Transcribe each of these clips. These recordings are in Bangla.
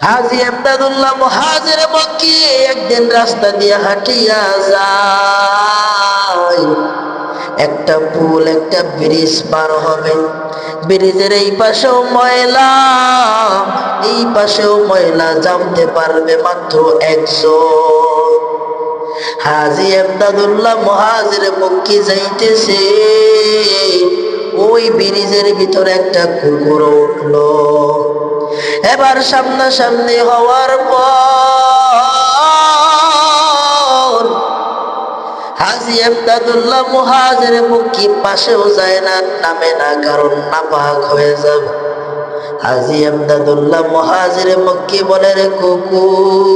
হাজি আমদাদুল্লাহ মহাজের মক্কি একদিন রাস্তা দিয়ে হাঁটিয়া যায়। একটা পুল, একটা ব্রিজ পার হবে। ব্রিজের এই পাশেও ময়লা, এই পাশেও ময়লা জানতে পারবে মাত্র একজন। হাজি আমদাদুল্লাহ মহাজের মক্কি যাইতেছে। ওই ব্রিজের ভিতরে একটা কুকুর উঠল। এবার সামনাসামনি হওয়ার পর হাজি আমদাদুল্লাহ মুহাজের মুখি পাশেও যায় না, নামে না, কারণ নাপাক হয়ে যাবে। হাজি আমদাদুল্লাহ মুহাজের মুখি বলে, রে কুকুর,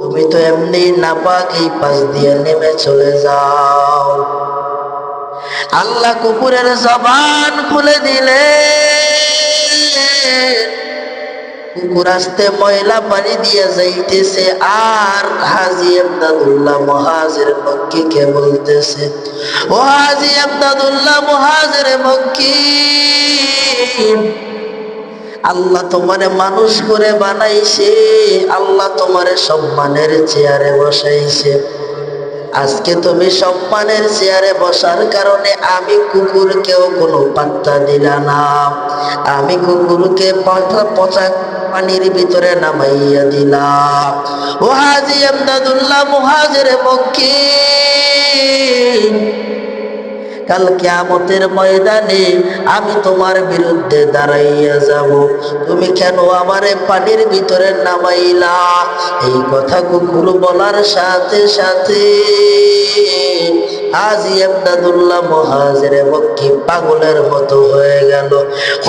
তুমি তো এমনি নাপাক এই পাশ দিয়ে নেমে চলে যাও। আল্লাহ কুকুরের জবান খুলে দিলে। কুকুর আসতে ময়লা পানি দিয়ে যাইতেছে, আর হাজি আমদাদুল্লাহ মহাজের মক্কি কে বলতেছে, ও হাজি আমদাদুল্লাহ মহাজের মক্কি, আল্লাহ তোমারে মানুষ করে বানাইছে, আল্লাহ তোমারে সম্মানের চেয়ারে বসাইছে। আজকে তুমি সম্মানের চেয়ারে বসার কারণে আমি কুকুরকেও কোনো পাত্তা দিলা না। আমি কুকুরকে পচা পচা পানির ভিতরে নামাইয়া দিলাম ওহাজি হাজি আমদাদুল্লাহ, মুহাজির মক্কি কাল কিয়ামতের ময়দানে আমি তোমার বিরুদ্ধে দাঁড়াইয়া যাব। তুমি কেন আমারে পানির ভিতরে নামাইলা? এই কথা কুকুর বলার সাথে সাথে আজি আমদাদুল্লাহ মহাজের মক্কি পাগলের মতো হয়ে গেল।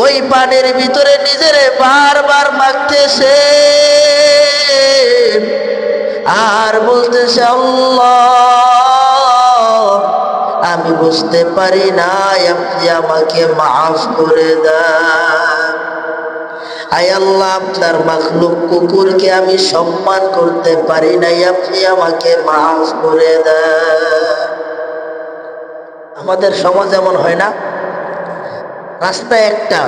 ওই পানির ভিতরে নিজেরে বারবার মাখতেছে আর বলতেছে, আল্লাহ বুঝতে পারি না আমাকে মাফ করে দেন। আয় আল্লাহ, আপনার মাখলুক কুকুরকে আমি সম্মান করতে পারি নাই, আপনি আমাকে মাফ করে দেন। আমাদের সমাজ এমন হয় না? রাস্তায় একটা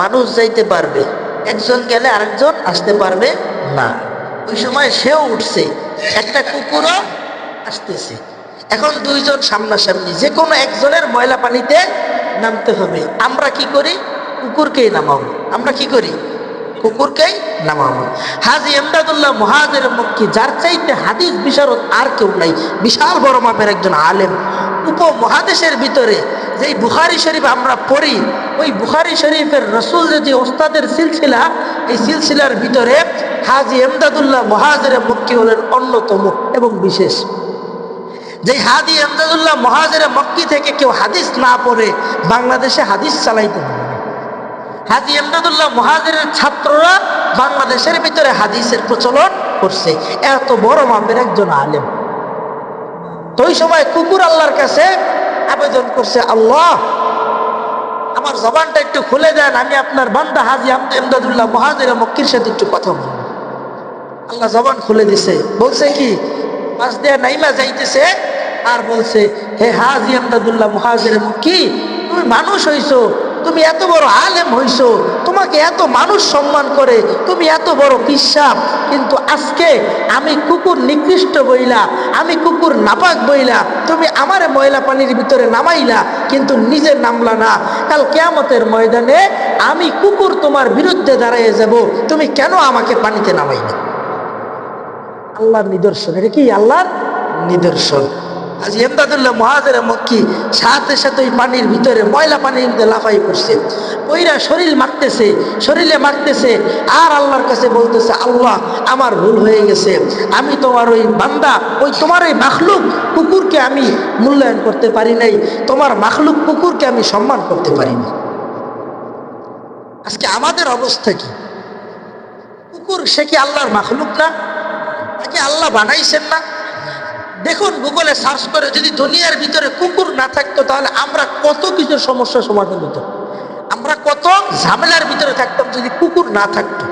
মানুষ যাইতে পারবে, একজন গেলে আরেকজন আসতে পারবে না। ওই সময় সেও উঠছে, একটা কুকুরও আসতেছে। এখন দুইজন সামনাসামনি যে কোনো একজনের ময়লা পানিতে নামতে হবে। আমরা কি করি? কুকুরকেই নামাবো আমরা কি করি? কুকুরকেই নামাবো হাজি এমদাদুল্লাহ মহাজের মক্কি যার চাইতে হাদিস বিশারদ আর কেউ নাই, বিশাল বড় মাপের একজন আলেম। উপমহাদেশের ভিতরে যেই বুখারি শরীফ আমরা পড়ি, ওই বুখারি শরীফের রসুল যে ওস্তাদের সিলসিলা, এই সিলসিলার ভিতরে হাজি এমদাদুল্লাহ মহাজের মক্কি হলেন অন্যতম এবং বিশেষ। যে হাদি এমদাদুল্লাহ মহাজেরা মক্কি থেকে কেউ হাদিস না পড়ে বাংলাদেশে হাদিস চালাইতে পারে। হাজি এমদাদুল্লাহ মহাজের ছাত্ররা বাংলাদেশের ভিতরে হাদিসের প্রচলন করছে। এত বড় মাপের একজন আলেম। তো ওই সময় কুকুর আল্লাহর কাছে আবেদন করছে, আল্লাহ, আমার জবানটা একটু খুলে দেন, আমি আপনার বান্দা হাজি এমদাদুল্লাহ মহাজেরা মক্কির সাথে একটু কথা বলব। আল্লাহ জবান খুলে দিছে। বলছে কি পাশ দিয়ে নাইমা যাইতেছে আর বলছে, হে হাজি আমদাদুল্লাহ মুহাজির কি তুমি মানুষ হইছো, তুমি এত বড় আলেম হইছো, তোমাকে এত মানুষ সম্মান করে, তুমি এত বড় পিসাব, কিন্তু আজকে আমি কুকুর নিকৃষ্ট বইলা, আমি কুকুর নাপাক বইলা, তুমি আমার ময়লা পানির ভিতরে নামাইলা, কিন্তু নিজে নামলা না। কাল কেয়ামতের ময়দানে আমি কুকুর তোমার বিরুদ্ধে দাঁড়াইয়ে যাব, তুমি কেন আমাকে পানিতে নামাইলা? আল্লাহর নিদর্শন। এটা কি আল্লাহর নিদর্শন? মক্কি সাথে সাথে ওই পানির ভিতরে ময়লা ওইরা শরীর মাখতেছে শরীরে মাখতেছে আর আল্লাহর কাছে বলতেছে, আল্লাহ, আমার ভুল হয়ে গেছে। আমি তোমার ওই বান্দা, ওই তোমার ওই মাখলুক কুকুরকে আমি মূল্যায়ন করতে পারি নাই। তোমার মাখলুক কুকুরকে আমি সম্মান করতে পারিনি আজকে আমাদের অবস্থা কি? কুকুর, সে কি আল্লাহর মাখলুক না? তাকে আল্লাহ বানাইছেন না? দেখুন, গুগলে সার্চ করে যদি দুনিয়ার ভিতরে কুকুর না থাকতো, তাহলে আমরা কত কিছু সমস্যার সমাধান হতো। আমরা কত ঝামেলার ভিতরে থাকতাম যদি কুকুর না থাকতো।